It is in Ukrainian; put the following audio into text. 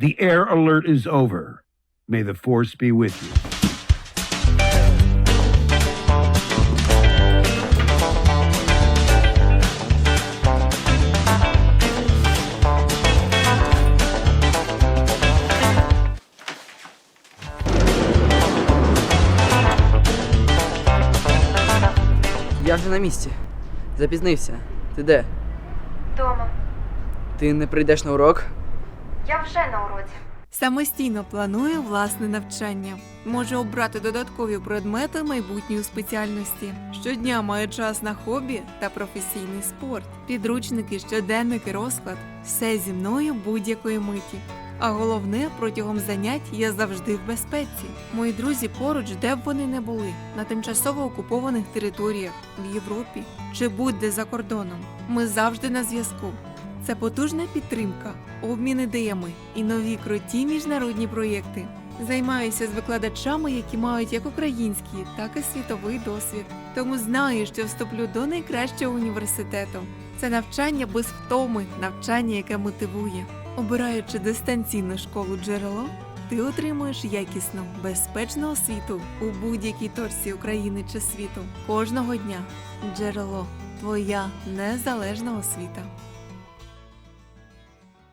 The air alert is over. May the force be with you. Я вже на місці. Запізнився. Ти де? Дома. Ти не прийдеш на урок? Я вже на уроці. Самостійно планує власне навчання, може обрати додаткові предмети майбутньої спеціальності. Щодня має час на хобі та професійний спорт, підручники, щоденники, розклад все зі мною будь-якої миті. А головне, протягом занять я завжди в безпеці. Мої друзі поруч, де б вони не були, на тимчасово окупованих територіях, в Європі чи будь-де за кордоном. Ми завжди на зв'язку. Це потужна підтримка, обмін ідеями і нові круті міжнародні проєкти. Займаюся з викладачами, які мають як український, так і світовий досвід. Тому знаю, що вступлю до найкращого університету. Це навчання без втоми, навчання, яке мотивує. Обираючи дистанційну школу джерело, ти отримуєш якісну, безпечну освіту у будь-якій точці України чи світу. Кожного дня джерело твоя незалежна освіта.